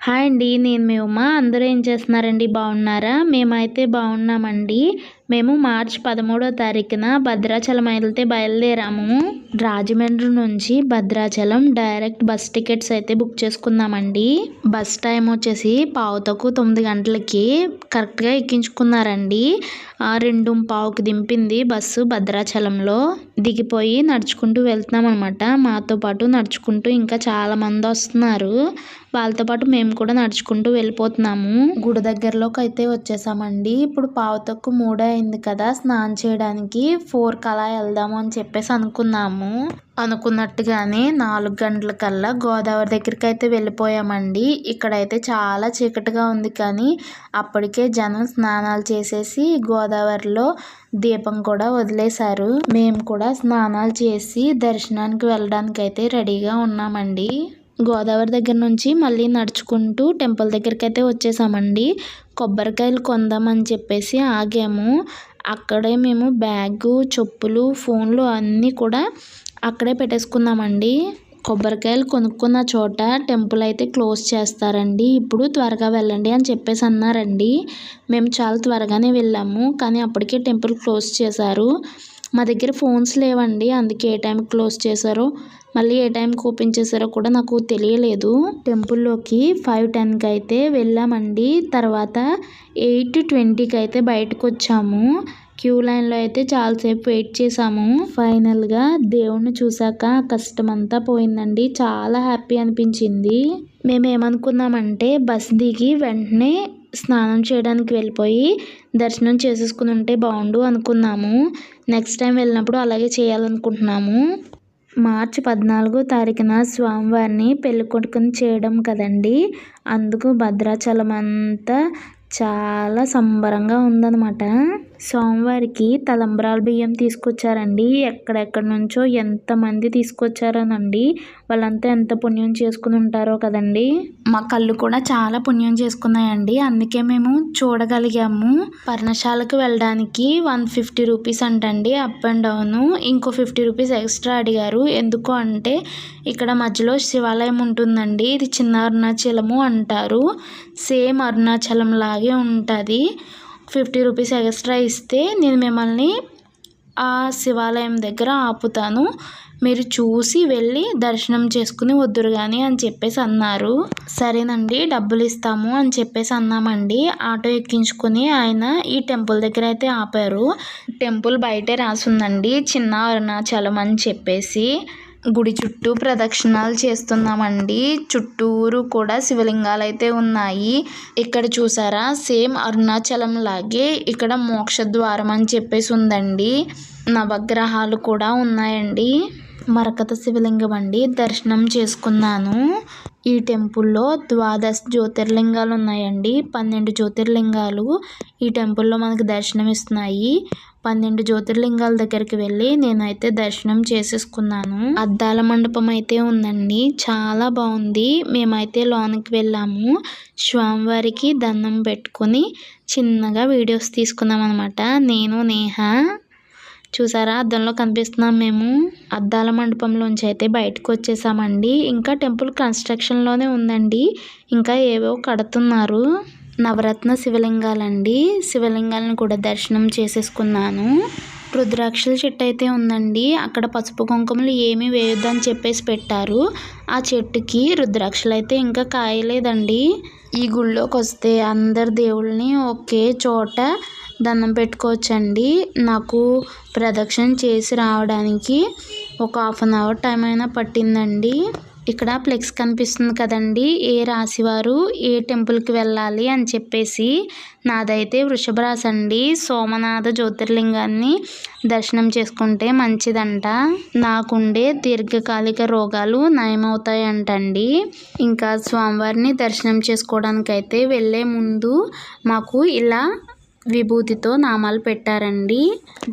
Hi అండి నేను మీ ఉమా. అందరూ ఏం చేస్తున్నారండి? బాగున్నారా? మేమైతే బాగున్నామండి. మేము మార్చ్ పదమూడో తారీఖున భద్రాచలం అయితే బయలుదేరాము. రాజమండ్రి నుంచి భద్రాచలం డైరెక్ట్ బస్ టికెట్స్ అయితే బుక్ చేసుకున్నామండి బస్ టైం వచ్చేసి పావుతకు తొమ్మిది గంటలకి కరెక్ట్గా ఎక్కించుకున్నారండి. ఆ రెండు పావుకి దింపింది బస్సు భద్రాచలంలో. దిగిపోయి నడుచుకుంటూ వెళ్తున్నాం అనమాట మాతో పాటు నడుచుకుంటూ ఇంకా చాలామంది వస్తున్నారు. వాళ్ళతో పాటు మేము కూడా నడుచుకుంటూ వెళ్ళిపోతున్నాము. గుడి దగ్గరలోకి అయితే వచ్చేసామండి. ఇప్పుడు పావుతకు మూడే అయింది కదా స్నానం చేయడానికి ఫోర్ కలా వెళ్దాము అని చెప్పేసి అనుకున్నాము. అనుకున్నట్టుగానే నాలుగు గంటల కల్లా గోదావరి దగ్గరికి అయితే వెళ్ళిపోయామండి. ఇక్కడైతే చాలా చీకటిగా ఉంది కానీ అప్పటికే జనం స్నానాలు చేసేసి గోదావరిలో దీపం కూడా వదిలేశారు. మేము కూడా స్నానాలు చేసి దర్శనానికి వెళ్ళడానికి అయితే రెడీగా ఉన్నామండి. గోదావరి దగ్గర నుంచి మళ్ళీ నడుచుకుంటూ టెంపుల్ దగ్గరికి అయితే వచ్చేసామండి. కొబ్బరికాయలు కొందామని చెప్పేసి ఆగాము. అక్కడే మేము బ్యాగు చెప్పులు ఫోన్లు అన్నీ కూడా అక్కడే పెట్టేసుకున్నామండి. కొబ్బరికాయలు కొనుక్కున్న చోట టెంపుల్ అయితే క్లోజ్ చేస్తారండి. ఇప్పుడు త్వరగా వెళ్ళండి అని చెప్పేసి అన్నారండి. మేము చాలా త్వరగానే వెళ్ళాము కానీ అప్పటికే టెంపుల్ క్లోజ్ చేశారు. మా దగ్గర ఫోన్స్ లేవండి అందుకే ఏ టైంకి క్లోజ్ చేశారో మళ్ళీ ఏ టైంకి ఓపెన్ చేశారో కూడా నాకు తెలియలేదు. టెంపుల్లోకి ఫైవ్ టెన్కి అయితే వెళ్ళామండి తర్వాత ఎయిట్ ట్వంటీకి అయితే బయటకు వచ్చాము క్యూ లైన్లో అయితే చాలాసేపు వెయిట్ చేసాము ఫైనల్గా దేవుణ్ణి చూశాక కష్టం అంతా పోయిందండి చాలా హ్యాపీ అనిపించింది. మేము ఏమనుకున్నామంటే బస్ దిగి వెంటనే స్నానం చేయడానికి వెళ్ళిపోయి దర్శనం చేసేసుకుని ఉంటే బాగుండు అనుకున్నాము. నెక్స్ట్ టైం వెళ్ళినప్పుడు అలాగే చేయాలనుకుంటున్నాము. మార్చి పద్నాలుగో తారీఖున స్వామివారిని పెళ్ళి కొడుకుని చేయడం కదండి. అందుకు భద్రాచలం అంతా చాలా సంబరంగా ఉందన్నమాట. సోమవారికి తలంబ్రాల బియ్యం తీసుకొచ్చారండి. ఎక్కడెక్కడి నుంచో ఎంతమంది తీసుకొచ్చారనండి. వాళ్ళంతా ఎంత పుణ్యం చేసుకుని ఉంటారో కదండి. మా కళ్ళు కూడా చాలా పుణ్యం చేసుకున్నాయండి. అందుకే మేము చూడగలిగాము. పర్ణశాలకు వెళ్ళడానికి వన్ ఫిఫ్టీ రూపీస్ అంటండి అప్ అండ్ డౌన్. ఇంకో ఫిఫ్టీ రూపీస్ ఎక్స్ట్రా అడిగారు. ఎందుకు అంటే ఇక్కడ మధ్యలో శివాలయం ఉంటుందండి. ఇది చిన్న అరుణాచలము అంటారు. సేమ్ అరుణాచలం లాగే ఉంటుంది. ఫిఫ్టీ రూపీస్ ఎక్స్ట్రా ఇస్తే నేను మిమ్మల్ని ఆ శివాలయం దగ్గర ఆపుతాను. మీరు చూసి వెళ్ళి దర్శనం చేసుకుని వద్దురు కానీ అని చెప్పేసి అన్నారు. సరేనండి డబ్బులు ఇస్తాము అని చెప్పేసి అన్నామండి. ఆటో ఎక్కించుకుని ఆయన ఈ టెంపుల్ దగ్గర అయితే ఆపారు. టెంపుల్ బయటే రాసుందండి చిన్న అరుణాచలం అని చెప్పేసి. గుడి చుట్టూ ప్రదక్షిణాలు చేస్తున్నామండి. చుట్టూరు కూడా శివలింగాలు అయితే ఉన్నాయి. ఇక్కడ చూసారా? సేమ్ అరుణాచలం లాగే ఇక్కడ మోక్ష ద్వారం అని చెప్పేసి ఉందండి. నవగ్రహాలు కూడా ఉన్నాయండి. మరకత శివలింగం అండి. దర్శనం చేసుకున్నాను. ఈ టెంపుల్లో ద్వాదశ జ్యోతిర్లింగాలు ఉన్నాయండి పన్నెండు జ్యోతిర్లింగాలు ఈ టెంపుల్లో మనకు దర్శనం ఇస్తున్నాయి పన్నెండు జ్యోతిర్లింగాల దగ్గరికి వెళ్ళి నేనైతే దర్శనం చేసేసుకున్నాను. అద్దాల మండపం అయితే ఉందండి. చాలా బాగుంది. మేమైతే లోనికి వెళ్ళాము. స్వామివారికి దండం పెట్టుకొని చిన్నగా వీడియోస్ తీసుకున్నాం అనమాట నేను నేహ చూసారా? అద్దంలో కనిపిస్తున్నాం మేము. అద్దాల మండపంలోంచి అయితే బయటకు వచ్చేసామండి ఇంకా టెంపుల్ కన్స్ట్రక్షన్లోనే ఉందండి. ఇంకా ఏవో కడుతున్నారు. నవరత్న శివలింగాలండి. శివలింగాలను కూడా దర్శనం చేసేసుకున్నాను. రుద్రాక్షల చెట్టు అయితే ఉందండి. అక్కడ పసుపు కుంకుమలు ఏమీ వేయొద్దని చెప్పేసి పెట్టారు. ఆ చెట్టుకి రుద్రాక్షలు అయితే ఇంకా కాయలేదండి. ఈ గుళ్ళోకి వస్తే అందరు దేవుళ్ళని ఒకే చోట దండం పెట్టుకోవచ్చండి. నాకు ప్రదక్షిణ చేసి రావడానికి ఒక హాఫ్ అన్ అవర్ టైం అయినా పట్టిందండి. ఇక్కడ ఫ్లెక్స్ కనిపిస్తుంది కదండి. ఏ రాశివారు ఏ టెంపుల్కి వెళ్ళాలి అని చెప్పేసి నాదైతే వృషభ రాశి అండి. సోమనాథ జ్యోతిర్లింగాన్ని దర్శనం చేసుకుంటే మంచిదంట. నాకుండే దీర్ఘకాలిక రోగాలు నయమవుతాయంటండి. ఇంకా స్వామివారిని దర్శనం చేసుకోవడానికైతే వెళ్ళే ముందు మాకు ఇలా విభూతితో నామాలు పెట్టారండి.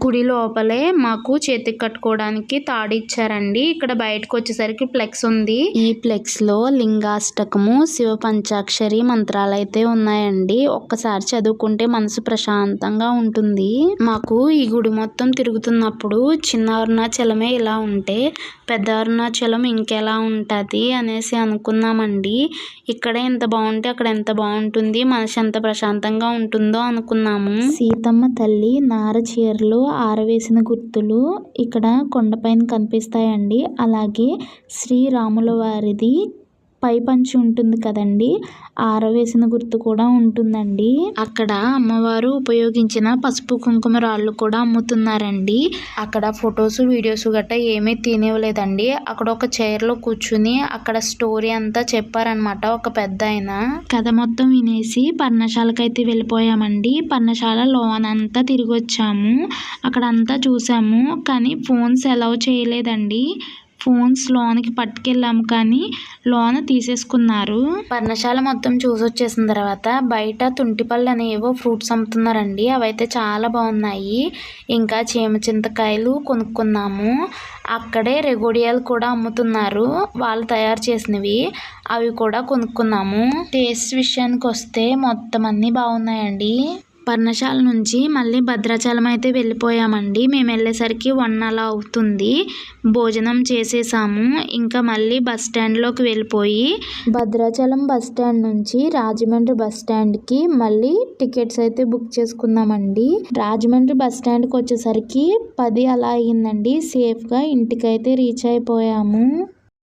గుడి లోపలే మాకు చేతికి కట్టుకోవడానికి తాడు ఇచ్చారండి. ఇక్కడ బయటకు వచ్చేసరికి ఫ్లెక్స్ ఉంది. ఈ ఫ్లెక్స్లో లింగాష్టకము శివ పంచాక్షరి మంత్రాలు అయితే ఉన్నాయండి. ఒక్కసారి చదువుకుంటే మనసు ప్రశాంతంగా ఉంటుంది. మాకు ఈ గుడి మొత్తం తిరుగుతున్నప్పుడు చిన్న అరుణాచలమే ఇలా ఉంటే పెద్ద అరుణాచలం ఇంకెలా ఉంటుంది అనేసి అనుకున్నామండి. ఇక్కడ ఎంత బాగుంటే అక్కడ ఎంత బాగుంటుంది మనసు ఎంత ప్రశాంతంగా ఉంటుందో చూస్తున్నాము. సీతమ్మ తల్లి నార చీరలు ఆరవేసిన గుర్తులు ఇక్కడ కొండపైన కనిపిస్తాయండి. అలాగే శ్రీరాముల వారిది పై పంచి ఉంటుంది కదండి. ఆరవేసిన గుర్తు కూడా ఉంటుందండి. అక్కడ అమ్మవారు ఉపయోగించిన పసుపు కుంకుమ రాళ్ళు కూడా అమ్ముతున్నారండి. అక్కడ ఫొటోస్ వీడియోస్ గట్టా ఏమీ తినేవలేదండి అక్కడ ఒక చైర్లో కూర్చుని అక్కడ స్టోరీ అంతా చెప్పారనమాట ఒక పెద్ద ఆయన. కథ మొత్తం వినేసి పర్ణశాలకైతే వెళ్ళిపోయామండి. పర్ణశాల లోన్ అంతా తిరిగి వచ్చాము అక్కడ అంతా చూసాము. కానీ ఫోన్స్ అలౌ చేయలేదండి. ఫోన్స్ లోనికి పట్టుకెళ్ళాము కానీ లోన తీసేసుకున్నారు. పర్ణశాల మొత్తం చూసి వచ్చేసిన తర్వాత బయట తుంటిపళ్ళు అనేవో ఫ్రూట్స్ అమ్ముతున్నారండి. అవైతే చాలా బాగున్నాయి ఇంకా చీమ చింతకాయలు కొనుక్కున్నాము. అక్కడే రెగోడియాలు కూడా అమ్ముతున్నారు. వాళ్ళు తయారు చేసినవి అవి కూడా కొనుక్కున్నాము. టేస్ట్ విషయానికి వస్తే మొత్తం అన్నీ బాగున్నాయండి పర్ణశాల నుంచి మళ్ళీ భద్రాచలం అయితే వెళ్ళిపోయామండి. మేము వెళ్ళేసరికి వన్ అలా అవుతుంది. భోజనం చేసేసాము. ఇంకా మళ్ళీ బస్ స్టాండ్లోకి వెళ్ళిపోయి భద్రాచలం బస్ స్టాండ్ నుంచి రాజమండ్రి బస్ స్టాండ్కి మళ్ళీ టికెట్స్ అయితే బుక్ చేసుకున్నామండి. రాజమండ్రి బస్ స్టాండ్కి వచ్చేసరికి పది అలా అయ్యిందండి సేఫ్గా ఇంటికైతే రీచ్ అయిపోయాము.